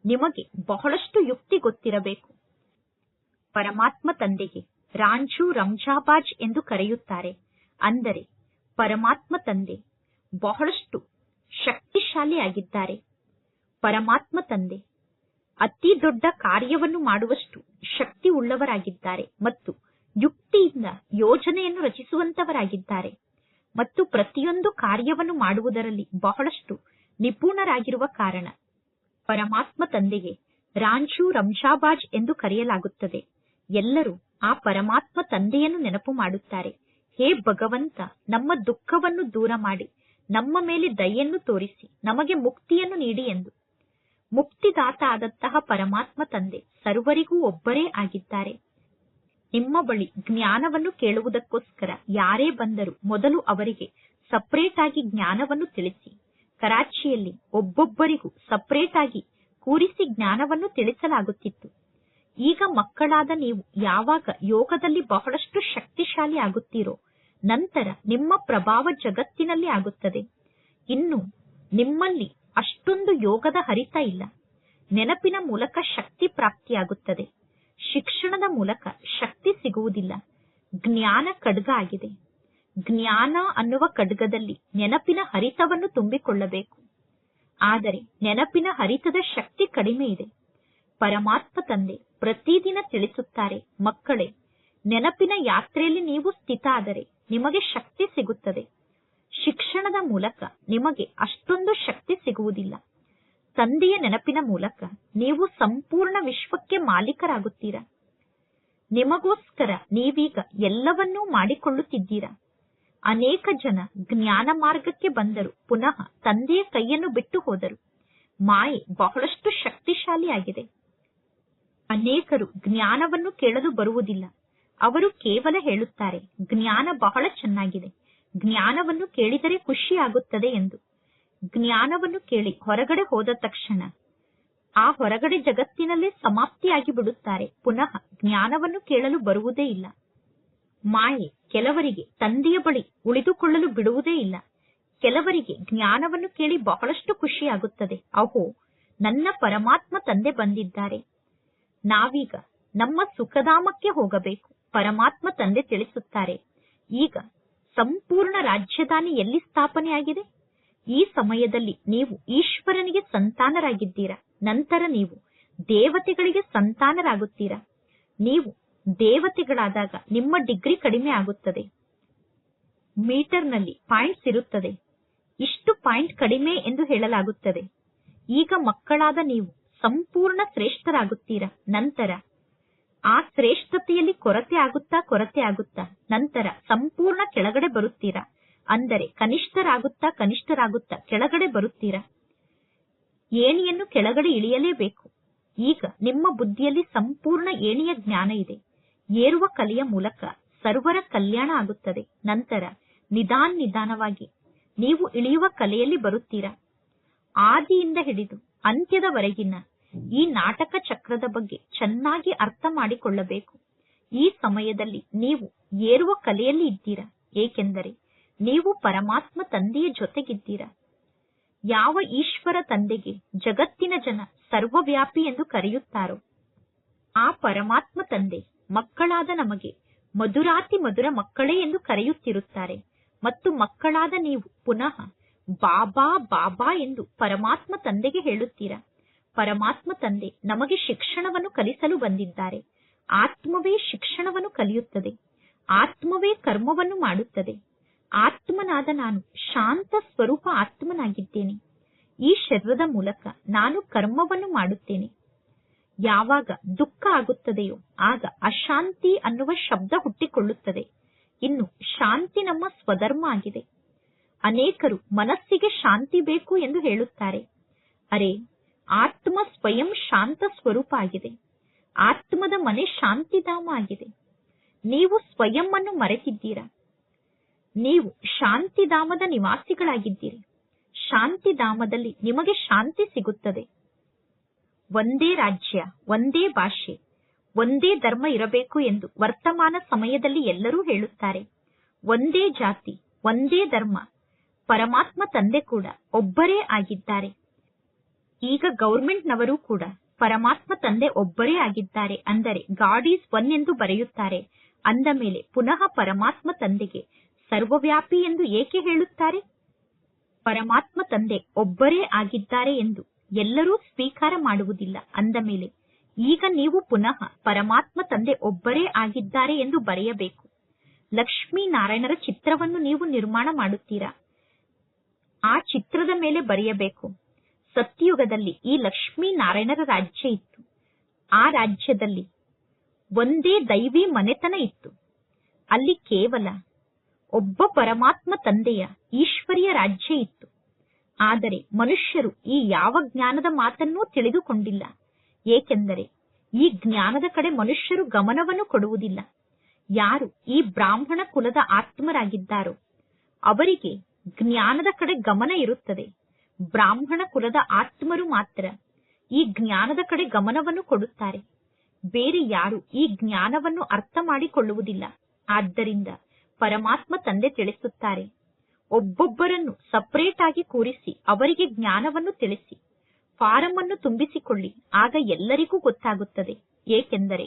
ನಿಮಗೆ ಬಹಳಷ್ಟು ಯುಕ್ತಿ ಗೊತ್ತಿರಬೇಕು. ಪರಮಾತ್ಮ ತಂದೆಗೆ ರಾಂಜು ರಂಜಾಬಾಜ್ ಎಂದು ಕರೆಯುತ್ತಾರೆ. ಅಂದರೆ ಪರಮಾತ್ಮ ತಂದೆ ಬಹಳಷ್ಟು ಶಕ್ತಿಶಾಲಿಯಾಗಿದ್ದಾರೆ. ಪರಮಾತ್ಮ ತಂದೆ. ಅತಿ ದೊಡ್ಡ ಕಾರ್ಯವನ್ನು ಮಾಡುವಷ್ಟು ಶಕ್ತಿ ಉಳ್ಳವರಾಗಿದ್ದಾರೆ ಮತ್ತು ಯುಕ್ತಿಯಿಂದ ಯೋಜನೆಯನ್ನು ರಚಿಸುವಂತವರಾಗಿದ್ದಾರೆ. ಮತ್ತು ಪ್ರತಿಯೊಂದು ಕಾರ್ಯವನ್ನು ಮಾಡುವುದರಲ್ಲಿ ಬಹಳಷ್ಟು ನಿಪುಣರಾಗಿರುವ ಕಾರಣ ಪರಮಾತ್ಮ ತಂದೆಗೆ ರಾಂಚು ರಂಶಾಬಾಜ್ ಎಂದು ಕರೆಯಲಾಗುತ್ತದೆ. ಎಲ್ಲರೂ ಆ ಪರಮಾತ್ಮ ತಂದೆಯನ್ನು ನೆನಪು ಮಾಡುತ್ತಾರೆ. ಹೇ ಭಗವಂತ, ನಮ್ಮ ದುಃಖವನ್ನು ದೂರ ಮಾಡಿ ನಮ್ಮ ಮೇಲೆ ದಯೆಯನ್ನು ತೋರಿಸಿ, ನಮಗೆ ಮುಕ್ತಿಯನ್ನು ನೀಡಿ ಎಂದು. ಮುಕ್ತಿದಾತ ಆದಂತಹ ಪರಮಾತ್ಮ ತಂದೆ, ಸರ್ವರಿಗೂ ಒಬ್ಬರೇ ಆಗಿದ್ದಾರೆ. ನಿಮ್ಮ ಬಳಿ ಜ್ಞಾನವನ್ನು ಕೇಳುವುದಕ್ಕೋಸ್ಕರ ಯಾರೇ ಬಂದರೂ ಮೊದಲು ಅವರಿಗೆ ಸಪರೇಟ್ ಆಗಿ ಜ್ಞಾನವನ್ನು ತಿಳಿಸಿ. ಕರಾಚಿಯಲ್ಲಿ ಒಬ್ಬೊಬ್ಬರಿಗೂ ಸಪರೇಟ್ ಆಗಿ ಕೂರಿಸಿ ಜ್ಞಾನವನ್ನು ತಿಳಿಸಲಾಗುತ್ತಿತ್ತು. ಈಗ ಮಕ್ಕಳಾದ ನೀವು ಯಾವಾಗ ಯೋಗದಲ್ಲಿ ಬಹಳಷ್ಟು ಶಕ್ತಿಶಾಲಿ ಆಗುತ್ತೀರೋ ನಂತರ ನಿಮ್ಮ ಪ್ರಭಾವ ಜಗತ್ತಿನಲ್ಲಿ ಆಗುತ್ತದೆ. ಇನ್ನು ನಿಮ್ಮಲ್ಲಿ ಅಷ್ಟೊಂದು ಯೋಗದ ಹರಿತ ಇಲ್ಲ. ನೆನಪಿನ ಮೂಲಕ ಶಕ್ತಿ ಪ್ರಾಪ್ತಿಯಾಗುತ್ತದೆ. ಶಿಕ್ಷಣದ ಮೂಲಕ ಶಕ್ತಿ ಸಿಗುವುದಿಲ್ಲ. ಜ್ಞಾನ ಖಡ್ಗ ಆಗಿದೆ. ಜ್ಞಾನ ಅನ್ನುವ ಖಡ್ಗದಲ್ಲಿ ನೆನಪಿನ ಹರಿತವನ್ನು ತುಂಬಿಕೊಳ್ಳಬೇಕು. ಆದರೆ ನೆನಪಿನ ಹರಿತದ ಶಕ್ತಿ ಕಡಿಮೆ ಇದೆ. ಪರಮಾತ್ಮ ತಂದೆ ಪ್ರತಿದಿನ ತಿಳಿಸುತ್ತಾರೆ, ಮಕ್ಕಳೇ, ನೆನಪಿನ ಯಾತ್ರೆಯಲ್ಲಿ ನೀವು ಸ್ಥಿತ ಆದರೆ ನಿಮಗೆ ಶಕ್ತಿ ಸಿಗುತ್ತದೆ. ಶಿಕ್ಷಣದ ಮೂಲಕ ನಿಮಗೆ ಅಷ್ಟೊಂದು ಶಕ್ತಿ ಸಿಗುವುದಿಲ್ಲ. ತಂದೆಯ ನೆನಪಿನ ಮೂಲಕ ನೀವು ಸಂಪೂರ್ಣ ವಿಶ್ವಕ್ಕೆ ಮಾಲೀಕರಾಗುತ್ತೀರಾ? ನಿಮಗೋಸ್ಕರ ನೀವೀಗ ಎಲ್ಲವನ್ನೂ ಮಾಡಿಕೊಳ್ಳುತ್ತಿದ್ದೀರಾ? ಅನೇಕ ಜನ ಜ್ಞಾನ ಮಾರ್ಗಕ್ಕೆ ಬಂದರು, ಪುನಃ ತಂದೆಯ ಕೈಯನ್ನು ಬಿಟ್ಟು ಹೋದರು. ಮಾಯೆ ಬಹಳಷ್ಟು ಶಕ್ತಿಶಾಲಿಯಾಗಿದೆ. ಅನೇಕರು ಜ್ಞಾನವನ್ನು ಕೇಳಲು ಬರುವುದಿಲ್ಲ. ಅವರು ಕೇವಲ ಹೇಳುತ್ತಾರೆ, ಜ್ಞಾನ ಬಹಳ ಚೆನ್ನಾಗಿದೆ. ಜ್ಞಾನವನ್ನು ಕೇಳಿದರೆ ಖುಷಿಯಾಗುತ್ತದೆ ಎಂದು. ಜ್ಞಾನವನ್ನು ಕೇಳಿ ಹೊರಗಡೆ ಹೋದ ತಕ್ಷಣ ಆ ಹೊರಗಡೆ ಜಗತ್ತಿನಲ್ಲೇ ಸಮಾಪ್ತಿಯಾಗಿ ಬಿಡುತ್ತಾರೆ. ಪುನಃ ಜ್ಞಾನವನ್ನು ಕೇಳಲು ಬರುವುದೇ ಇಲ್ಲ. ಮಾಯೆ ಕೆಲವರಿಗೆ ತಂದೆಯ ಬಳಿ ಉಳಿದುಕೊಳ್ಳಲು ಬಿಡುವುದೇ ಇಲ್ಲ. ಕೆಲವರಿಗೆ ಜ್ಞಾನವನ್ನು ಕೇಳಿ ಬಹಳಷ್ಟು ಖುಷಿಯಾಗುತ್ತದೆ. ಅಹೋ, ನನ್ನ ಪರಮಾತ್ಮ ತಂದೆ ಬಂದಿದ್ದಾರೆ. ನಾವೀಗ ನಮ್ಮ ಸುಖಧಾಮಕ್ಕೆ ಹೋಗಬೇಕು. ಪರಮಾತ್ಮ ತಂದೆ ತಿಳಿಸುತ್ತಾರೆ. ಈಗ ಸಂಪೂರ್ಣ ರಾಜ್ಯಧಾನಿ ಎಲ್ಲಿ ಸ್ಥಾಪನೆಯಾಗಿದೆ? ಈ ಸಮಯದಲ್ಲಿ ನೀವು ಈಶ್ವರನಿಗೆ ಸಂತಾನರಾಗಿದ್ದೀರಾ? ನಂತರ ನೀವು ದೇವತೆಗಳಿಗೆ ಸಂತಾನರಾಗುತ್ತೀರಾ? ನೀವು ದೇವತೆಗಳಾದಾಗ ನಿಮ್ಮ ಡಿಗ್ರಿ ಕಡಿಮೆ ಆಗುತ್ತದೆ. ಮೀಟರ್ನಲ್ಲಿ ಪಾಯಿಂಟ್ಸ್ ಇರುತ್ತದೆ. ಇಷ್ಟು ಪಾಯಿಂಟ್ ಕಡಿಮೆ ಎಂದು ಹೇಳಲಾಗುತ್ತದೆ. ಈಗ ಮಕ್ಕಳಾದ ನೀವು ಸಂಪೂರ್ಣ ಶ್ರೇಷ್ಠರಾಗುತ್ತೀರಾ? ನಂತರ ಆ ಶ್ರೇಷ್ಠತೆಯಲ್ಲಿ ಕೊರತೆ ಆಗುತ್ತಾ ಕೊರತೆ ಆಗುತ್ತಾ ನಂತರ ಸಂಪೂರ್ಣ ಕೆಳಗಡೆ ಬರುತ್ತೀರಾ? ಅಂದರೆ ಕನಿಷ್ಠರಾಗುತ್ತಾ ಕನಿಷ್ಠರಾಗುತ್ತಾ ಕೆಳಗಡೆ ಬರುತ್ತೀರಾ? ಏಣಿಯನ್ನು ಕೆಳಗಡೆ ಇಳಿಯಲೇಬೇಕು. ಈಗ ನಿಮ್ಮ ಬುದ್ಧಿಯಲ್ಲಿ ಸಂಪೂರ್ಣ ಏಣಿಯ ಜ್ಞಾನ ಇದೆ. ಏರುವ ಕಲೆಯ ಮೂಲಕ ಸರ್ವರ ಕಲ್ಯಾಣ ಆಗುತ್ತದೆ. ನಂತರ ನಿಧಾನ್ ನಿಧಾನವಾಗಿ ನೀವು ಇಳಿಯುವ ಕಲೆಯಲ್ಲಿ ಬರುತ್ತೀರಾ? ಆದಿಯಿಂದ ಹಿಡಿದು ಅಂತ್ಯದವರೆಗಿನ ಈ ನಾಟಕ ಚಕ್ರದ ಬಗ್ಗೆ ಚೆನ್ನಾಗಿ ಅರ್ಥ ಮಾಡಿಕೊಳ್ಳಬೇಕು. ಈ ಸಮಯದಲ್ಲಿ ನೀವು ಏರುವ ಕಲೆಯಲ್ಲಿ ಇದ್ದೀರಾ? ಏಕೆಂದರೆ ನೀವು ಪರಮಾತ್ಮ ತಂದೆಯ ಜೊತೆಗಿದ್ದೀರಾ? ಯಾವ ಈಶ್ವರ ತಂದೆಗೆ ಜಗತ್ತಿನ ಜನ ಸರ್ವವ್ಯಾಪಿ ಎಂದು ಕರೆಯುತ್ತಾರೋ, ಆ ಪರಮಾತ್ಮ ತಂದೆ ಮಕ್ಕಳಾದ ನಮಗೆ ಮಧುರಾತಿ ಮಧುರ ಮಕ್ಕಳೇ ಎಂದು ಕರೆಯುತ್ತಿರುತ್ತಾರೆ. ಮತ್ತು ಮಕ್ಕಳಾದ ನೀವು ಪುನಃ ಬಾಬಾ ಬಾಬಾ ಎಂದು ಪರಮಾತ್ಮ ತಂದೆಗೆ ಹೇಳುತ್ತೀರಾ? ಪರಮಾತ್ಮ ತಂದೆ ನಮಗೆ ಶಿಕ್ಷಣವನ್ನು ಕಲಿಸಲು ಬಂದಿದ್ದಾರೆ. ಆತ್ಮವೇ ಶಿಕ್ಷಣವನ್ನು ಕಲಿಯುತ್ತದೆ. ಆತ್ಮವೇ ಕರ್ಮವನ್ನು ಮಾಡುತ್ತದೆ. ಆತ್ಮನಾದ ನಾನು ಶಾಂತ ಸ್ವರೂಪ ಆತ್ಮನಾಗಿದ್ದೇನೆ. ಈ ಶರೀರದ ಮೂಲಕ ನಾನು ಕರ್ಮವನ್ನು ಮಾಡುತ್ತೇನೆ. ಯಾವಾಗ ದುಃಖ ಆಗುತ್ತದೆಯೋ ಆಗ ಅಶಾಂತಿ ಅನ್ನುವ ಶಬ್ದ ಹುಟ್ಟಿಕೊಳ್ಳುತ್ತದೆ. ಇನ್ನು ಶಾಂತಿ ನಮ್ಮ ಸ್ವಧರ್ಮ ಆಗಿದೆ. ಅನೇಕರು ಮನಸ್ಸಿಗೆ ಶಾಂತಿ ಬೇಕು ಎಂದು ಹೇಳುತ್ತಾರೆ. ಅರೆ ಆತ್ಮ ಸ್ವಯಂ ಶಾಂತ ಸ್ವರೂಪ ಆಗಿದೆ ಆತ್ಮದ ಮನೆ ಶಾಂತಿಧಾಮ ಆಗಿದೆ ನೀವು ಸ್ವಯಂ ಅನ್ನು ಮರೆತಿದ್ದೀರಾ? ನೀವು ಶಾಂತಿಧಾಮದ ನಿವಾಸಿಗಳಾಗಿದ್ದೀರಿ. ಶಾಂತಿಧಾಮದಲ್ಲಿ ನಿಮಗೆ ಶಾಂತಿ ಸಿಗುತ್ತದೆ. ಒಂದೇ ರಾಜ್ಯ, ಒಂದೇ ಭಾಷೆ, ಒಂದೇ ಧರ್ಮ ಇರಬೇಕು ಎಂದು ವರ್ತಮಾನ ಸಮಯದಲ್ಲಿ ಎಲ್ಲರೂ ಹೇಳುತ್ತಾರೆ. ಒಂದೇ ಜಾತಿ, ಒಂದೇ ಧರ್ಮ, ಪರಮಾತ್ಮ ತಂದೆ ಕೂಡ ಒಬ್ಬರೇ ಆಗಿದ್ದಾರೆ. ಈಗ ಗೌರ್ಮೆಂಟ್ನವರು ಕೂಡ ಪರಮಾತ್ಮ ತಂದೆ ಒಬ್ಬರೇ ಆಗಿದ್ದಾರೆ ಅಂದರೆ ಗಾಡ್ ಈಸ್ ಒನ್ ಎಂದು ಬರೆಯುತ್ತಾರೆ. ಅಂದ ಮೇಲೆ ಪುನಃ ಪರಮಾತ್ಮ ತಂದೆಗೆ ಸರ್ವವ್ಯಾಪಿ ಎಂದು ಏಕೆ ಹೇಳುತ್ತಾರೆ? ಪರಮಾತ್ಮ ತಂದೆ ಒಬ್ಬರೇ ಆಗಿದ್ದಾರೆ ಎಂದು ಎಲ್ಲರೂ ಸ್ವೀಕಾರ ಮಾಡುವುದಿಲ್ಲ. ಅಂದ ಮೇಲೆ ಈಗ ನೀವು ಪುನಃ ಪರಮಾತ್ಮ ತಂದೆ ಒಬ್ಬರೇ ಆಗಿದ್ದಾರೆ ಎಂದು ಬರೆಯಬೇಕು. ಲಕ್ಷ್ಮೀ ನಾರಾಯಣರ ಚಿತ್ರವನ್ನು ನೀವು ನಿರ್ಮಾಣ ಮಾಡುತ್ತೀರಾ? ಆ ಚಿತ್ರದ ಮೇಲೆ ಬರೆಯಬೇಕು. ಸತ್ಯಯುಗದಲ್ಲಿ ಈ ಲಕ್ಷ್ಮೀ ನಾರಾಯಣರ ರಾಜ್ಯ ಇತ್ತು. ಆ ರಾಜ್ಯದಲ್ಲಿ ಒಂದೇ ದೈವಿ ಮನೆತನ ಇತ್ತು. ಅಲ್ಲಿ ಕೇವಲ ಒಬ್ಬ ಪರಮಾತ್ಮ ತಂದೆಯ ಈಶ್ವರಿಯ ರಾಜ್ಯ ಇತ್ತು. ಆದರೆ ಮನುಷ್ಯರು ಈ ಯಾವ ಜ್ಞಾನದ ಮಾತನ್ನೂ ತಿಳಿದುಕೊಂಡಿಲ್ಲ. ಏಕೆಂದರೆ ಈ ಜ್ಞಾನದ ಕಡೆ ಮನುಷ್ಯರು ಗಮನವನ್ನು ಕೊಡುವುದಿಲ್ಲ. ಯಾರು ಈ ಬ್ರಾಹ್ಮಣ ಕುಲದ ಆತ್ಮರಾಗಿದ್ದಾರೋ ಅವರಿಗೆ ಜ್ಞಾನದ ಕಡೆ ಗಮನ ಇರುತ್ತದೆ. ಬ್ರಾಹ್ಮಣ ಕುಲದ ಆತ್ಮರು ಮಾತ್ರ ಈ ಜ್ಞಾನದ ಕಡೆ ಗಮನವನ್ನು ಕೊಡುತ್ತಾರೆ. ಬೇರೆ ಯಾರು ಈ ಜ್ಞಾನವನ್ನು ಅರ್ಥ ಮಾಡಿಕೊಳ್ಳುವುದಿಲ್ಲ. ಆದ್ದರಿಂದ ಪರಮಾತ್ಮ ತಂದೆ ತಿಳಿಸುತ್ತಾರೆ, ಒಬ್ಬೊಬ್ಬರನ್ನು ಸಪರೇಟ್ ಆಗಿ ಕೂರಿಸಿ ಅವರಿಗೆ ಜ್ಞಾನವನ್ನು ತಿಳಿಸಿ ಫಾರಂ ಅನ್ನು ತುಂಬಿಸಿಕೊಳ್ಳಿ, ಆಗ ಎಲ್ಲರಿಗೂ ಗೊತ್ತಾಗುತ್ತದೆ. ಏಕೆಂದರೆ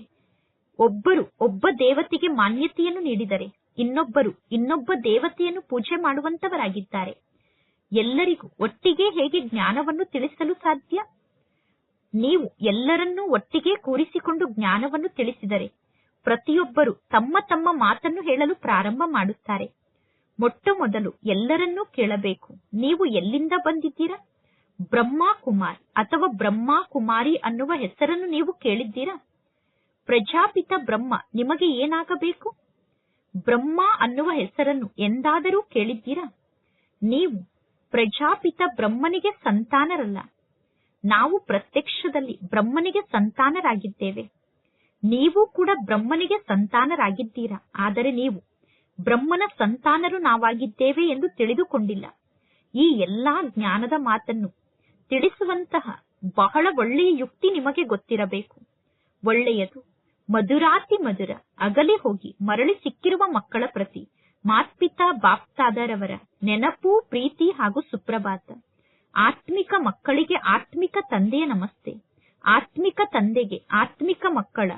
ಒಬ್ಬರು ಒಬ್ಬ ದೇವತೆಗೆ ಮಾನ್ಯತೆಯನ್ನು ನೀಡಿದರೆ, ಇನ್ನೊಬ್ಬರು ಇನ್ನೊಬ್ಬ ದೇವತೆಯನ್ನು ಪೂಜೆ ಮಾಡುವಂತವರಾಗಿದ್ದಾರೆ. ಎಲ್ಲರಿಗೂ ಒಟ್ಟಿಗೆ ಹೇಗೆ ಜ್ಞಾನವನ್ನು ತಿಳಿಸಲು ಸಾಧ್ಯ? ನೀವು ಎಲ್ಲರನ್ನೂ ಒಟ್ಟಿಗೆ ಕೂರಿಸಿಕೊಂಡು ಜ್ಞಾನವನ್ನು ತಿಳಿಸಿದರೆ ಪ್ರತಿಯೊಬ್ಬರು ತಮ್ಮ ತಮ್ಮ ಮಾತನ್ನು ಹೇಳಲು ಪ್ರಾರಂಭ ಮಾಡುತ್ತಾರೆ. ಮೊಟ್ಟ ಮೊದಲು ಎಲ್ಲರನ್ನೂ ಕೇಳಬೇಕು. ನೀವು ಎಲ್ಲಿಂದ ಬಂದಿದ್ದೀರಾ? ಬ್ರಹ್ಮ ಕುಮಾರ್ ಅಥವಾ ಬ್ರಹ್ಮ ಕುಮಾರಿ ಅನ್ನುವ ಹೆಸರನ್ನು ನೀವು ಕೇಳಿದ್ದೀರಾ? ಪ್ರಜಾಪಿತ ಬ್ರಹ್ಮ ನಿಮಗೆ ಏನಾಗಬೇಕು? ಬ್ರಹ್ಮ ಅನ್ನುವ ಹೆಸರನ್ನು ಎಂದಾದರೂ ಕೇಳಿದ್ದೀರಾ? ನೀವು ಪ್ರಜಾಪಿತ ಬ್ರಹ್ಮನಿಗೆ ಸಂತಾನರಲ್ಲ. ನಾವು ಪ್ರತ್ಯಕ್ಷದಲ್ಲಿ ಬ್ರಹ್ಮನಿಗೆ ಸಂತಾನರಾಗಿದ್ದೇವೆ. ನೀವು ಕೂಡ ಬ್ರಹ್ಮನಿಗೆ ಸಂತಾನರಾಗಿದ್ದೀರಾ? ಆದರೆ ನೀವು ಬ್ರಹ್ಮನ ಸಂತಾನರು ನಾವಾಗಿದ್ದೇವೆ ಎಂದು ತಿಳಿದುಕೊಂಡಿಲ್ಲ. ಈ ಎಲ್ಲಾ ಜ್ಞಾನದ ಮಾತನ್ನು ತಿಳಿಸುವಂತಹ ಬಹಳ ಒಳ್ಳೆಯ ಯುಕ್ತಿ ನಿಮಗೆ ಗೊತ್ತಿರಬೇಕು. ಒಳ್ಳೆಯದು ಮಧುರಾತಿ ಮಧುರ, ಅಗಲಿ ಹೋಗಿ ಮರಳಿ ಸಿಕ್ಕಿರುವ ಮಕ್ಕಳ ಪ್ರತಿ. ಮಾತ್ಪಿತಾ ಬಾಪ್ತಾದರವರ ನೆನಪು, ಪ್ರೀತಿ ಹಾಗೂ ಸುಪ್ರಭಾತ. ಆತ್ಮಿಕ ಮಕ್ಕಳಿಗೆ ಆತ್ಮಿಕ ತಂದೆಯ ನಮಸ್ತೆ. ಆತ್ಮಿಕ ತಂದೆಗೆ ಆತ್ಮಿಕ ಮಕ್ಕಳ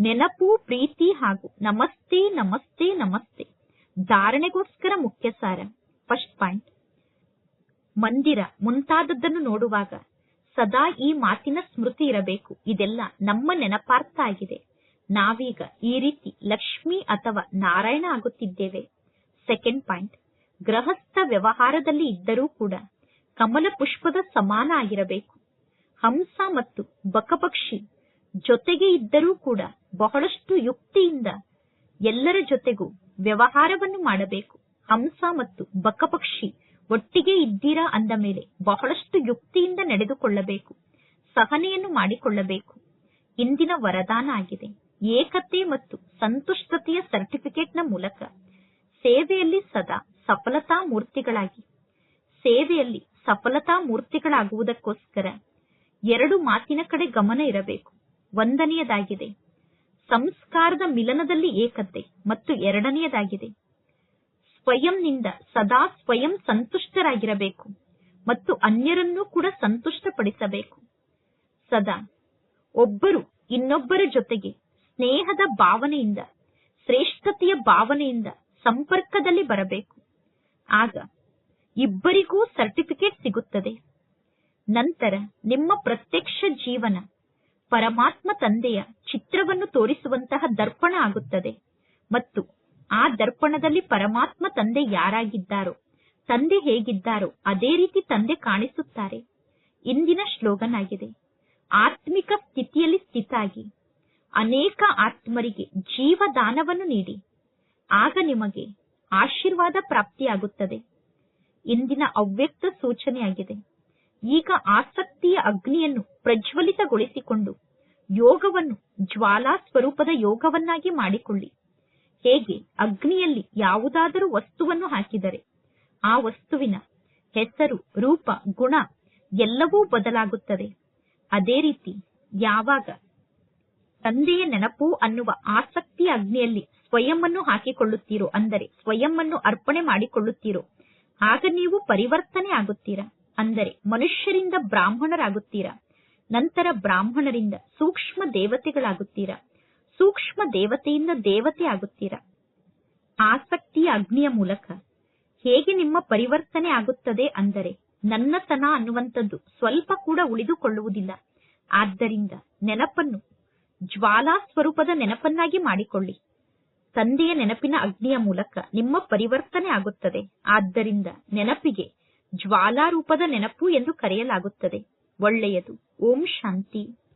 ನೆನಪು, ಪ್ರೀತಿ ಹಾಗೂ ನಮಸ್ತೆ ನಮಸ್ತೆ ನಮಸ್ತೆ. ಧಾರಣೆಗೋಸ್ಕರ ಮುಖ್ಯ ಸಾರ. First point. ಮಂದಿರ ಮುಂತಾದದ್ದನ್ನು ನೋಡುವಾಗ ಸದಾ ಈ ಮಾತಿನ ಸ್ಮೃತಿ ಇರಬೇಕು. ಇದೆಲ್ಲ ನಮ್ಮ ನೆನಪಾರ್ಥ ಆಗಿದೆ. ನಾವೀಗ ಈ ರೀತಿ ಲಕ್ಷ್ಮಿ ಅಥವಾ ನಾರಾಯಣ ಆಗುತ್ತಿದ್ದೇವೆ. ಸೆಕೆಂಡ್ ಪಾಯಿಂಟ್ ಗೃಹಸ್ಥ ವ್ಯವಹಾರದಲ್ಲಿ ಇದ್ದರೂ ಕೂಡ ಕಮಲ ಪುಷ್ಪದ ಸಮಾನ ಆಗಿರಬೇಕು. ಹಂಸ ಮತ್ತು ಬಕಪಕ್ಷಿ ಜೊತೆಗೆ ಇದ್ದರೂ ಕೂಡ ಬಹಳಷ್ಟು ಯುಕ್ತಿಯಿಂದ ಎಲ್ಲರ ಜೊತೆಗೂ ವ್ಯವಹಾರವನ್ನು ಮಾಡಬೇಕು. ಹಂಸ ಮತ್ತು ಬಕಪಕ್ಷಿ ಒಟ್ಟಿಗೆ ಇದ್ದೀರಾ ಅಂದ ಮೇಲೆ ಬಹಳಷ್ಟು ಯುಕ್ತಿಯಿಂದ ನಡೆದುಕೊಳ್ಳಬೇಕು. ಸಹನೆಯನ್ನು ಮಾಡಿಕೊಳ್ಳಬೇಕು. ಇಂದಿನ ವರದಾನ ಆಗಿದೆ. ಏಕತೆ ಮತ್ತು ಸಂತುಷ್ಟತೆಯ ಸರ್ಟಿಫಿಕೇಟ್ನ ಮೂಲಕ ಸೇವೆಯಲ್ಲಿ ಸದಾ ಸಫಲತಾ ಮೂರ್ತಿಗಳಾಗಿ. ಸೇವೆಯಲ್ಲಿ ಸಫಲತಾ ಮೂರ್ತಿಗಳಾಗುವುದಕ್ಕೋಸ್ಕರ ಎರಡು ಮಾತಿನ ಕಡೆ ಗಮನ ಇರಬೇಕು. ಒಂದನೆಯದಾಗಿದೆ, ಸಂಸ್ಕಾರದ ಮಿಲನದಲ್ಲಿ ಏಕತೆ ಮತ್ತು ಎರಡನೆಯದಾಗಿದೆ, ಸ್ವಯಂನಿಂದ ಸದಾ ಸ್ವಯಂ ಸಂತುಷ್ಟರಾಗಿರಬೇಕು ಮತ್ತು ಅನ್ಯರನ್ನೂ ಕೂಡ ಸಂತುಷ್ಟಪಡಿಸಬೇಕು. ಸದಾ ಒಬ್ಬರು ಇನ್ನೊಬ್ಬರ ಜೊತೆಗೆ ಸ್ನೇಹದ ಭಾವನೆಯಿಂದ, ಶ್ರೇಷ್ಠತೆಯ ಭಾವನೆಯಿಂದ ಸಂಪರ್ಕದಲ್ಲಿ ಬರಬೇಕು. ಆಗ ಇಬ್ಬರಿಗೂ ಸರ್ಟಿಫಿಕೇಟ್ ಸಿಗುತ್ತದೆ. ನಂತರ ನಿಮ್ಮ ಪ್ರತ್ಯಕ್ಷ ಜೀವನ, ಪರಮಾತ್ಮ ತಂದೆಯ ಚಿತ್ರವನ್ನು ತೋರಿಸುವಂತಹ ದರ್ಪಣ ಆಗುತ್ತದೆ ಮತ್ತು ಆ ದರ್ಪಣದಲ್ಲಿ ಪರಮಾತ್ಮ ತಂದೆ ಯಾರಾಗಿದ್ದಾರೋ, ತಂದೆ ಹೇಗಿದ್ದಾರೋ ಅದೇ ರೀತಿ ತಂದೆ ಕಾಣಿಸುತ್ತಾರೆ. ಇಂದಿನ ಶ್ಲೋಗನ್ ಆಗಿದೆ ಆತ್ಮಿಕ ಸ್ಥಿತಿಯಲ್ಲಿ ಸ್ಥಿತಾಗಿ, ಅನೇಕ ಆತ್ಮರಿಗೆ ಜೀವದಾನವನ್ನು ನೀಡಿ. ಆಗ ನಿಮಗೆ ಆಶೀರ್ವಾದ ಪ್ರಾಪ್ತಿಯಾಗುತ್ತದೆ. ಇಂದಿನ ಅವ್ಯಕ್ತ ಸೂಚನೆಯಾಗಿದೆ. ಈಗ ಆಸಕ್ತಿಯ ಅಗ್ನಿಯನ್ನು ಪ್ರಜ್ವಲಿತಗೊಳಿಸಿಕೊಂಡು ಯೋಗವನ್ನು ಜ್ವಾಲಾ ಸ್ವರೂಪದ ಯೋಗವನ್ನಾಗಿ ಮಾಡಿಕೊಳ್ಳಿ. ಹೇಗೆ? ಅಗ್ನಿಯಲ್ಲಿ ಯಾವುದಾದರೂ ವಸ್ತುವನ್ನು ಹಾಕಿದರೆ ಆ ವಸ್ತುವಿನ ಹೆಸರು, ರೂಪ, ಗುಣ ಎಲ್ಲವೂ ಬದಲಾಗುತ್ತದೆ. ಅದೇ ರೀತಿ ಯಾವಾಗ ತಂದೆಯ ನೆನಪು ಅನ್ನುವ ಆಸಕ್ತಿಯ ಅಗ್ನಿಯಲ್ಲಿ ಸ್ವಯಂವನ್ನು ಹಾಕಿಕೊಳ್ಳುತ್ತೀರೋ? ಅಂದರೆ ಸ್ವಯಂವನ್ನು ಅರ್ಪಣೆ ಮಾಡಿಕೊಳ್ಳುತ್ತೀರೋ? ಆಗ ನೀವು ಪರಿವರ್ತನೆ ಆಗುತ್ತೀರಾ? ಅಂದರೆ ಮನುಷ್ಯರಿಂದ ಬ್ರಾಹ್ಮಣರಾಗುತ್ತೀರಾ? ನಂತರ ಬ್ರಾಹ್ಮಣರಿಂದ ಸೂಕ್ಷ್ಮ ದೇವತೆಗಳಾಗುತ್ತೀರಾ? ಸೂಕ್ಷ್ಮ ದೇವತೆಯಿಂದ ದೇವತೆ ಆಗುತ್ತೀರಾ? ಆಸಕ್ತಿಯ ಅಗ್ನಿಯ ಮೂಲಕ. ಹೇಗೆ ನಿಮ್ಮ ಪರಿವರ್ತನೆ ಆಗುತ್ತದೆ ಅಂದರೆ ನನ್ನತನ ಅನ್ನುವಂಥದ್ದು ಸ್ವಲ್ಪ ಕೂಡ ಉಳಿದುಕೊಳ್ಳುವುದಿಲ್ಲ. ಆದ್ದರಿಂದ ನೆನಪನ್ನು ಜ್ವಾಲಾ ಸ್ವರೂಪದ ನೆನಪನ್ನಾಗಿ ಮಾಡಿಕೊಳ್ಳಿ. ತಂದೆಯ ನೆನಪಿನ ಅಗ್ನಿಯ ಮೂಲಕ ನಿಮ್ಮ ಪರಿವರ್ತನೆ ಆಗುತ್ತದೆ. ಆದ್ದರಿಂದ ನೆನಪಿಗೆ ಜ್ವಾಲಾರೂಪದ ನೆನಪು ಎಂದು ಕರೆಯಲಾಗುತ್ತದೆ. ಒಳ್ಳೆಯದು. ಓಂ ಶಾಂತಿ.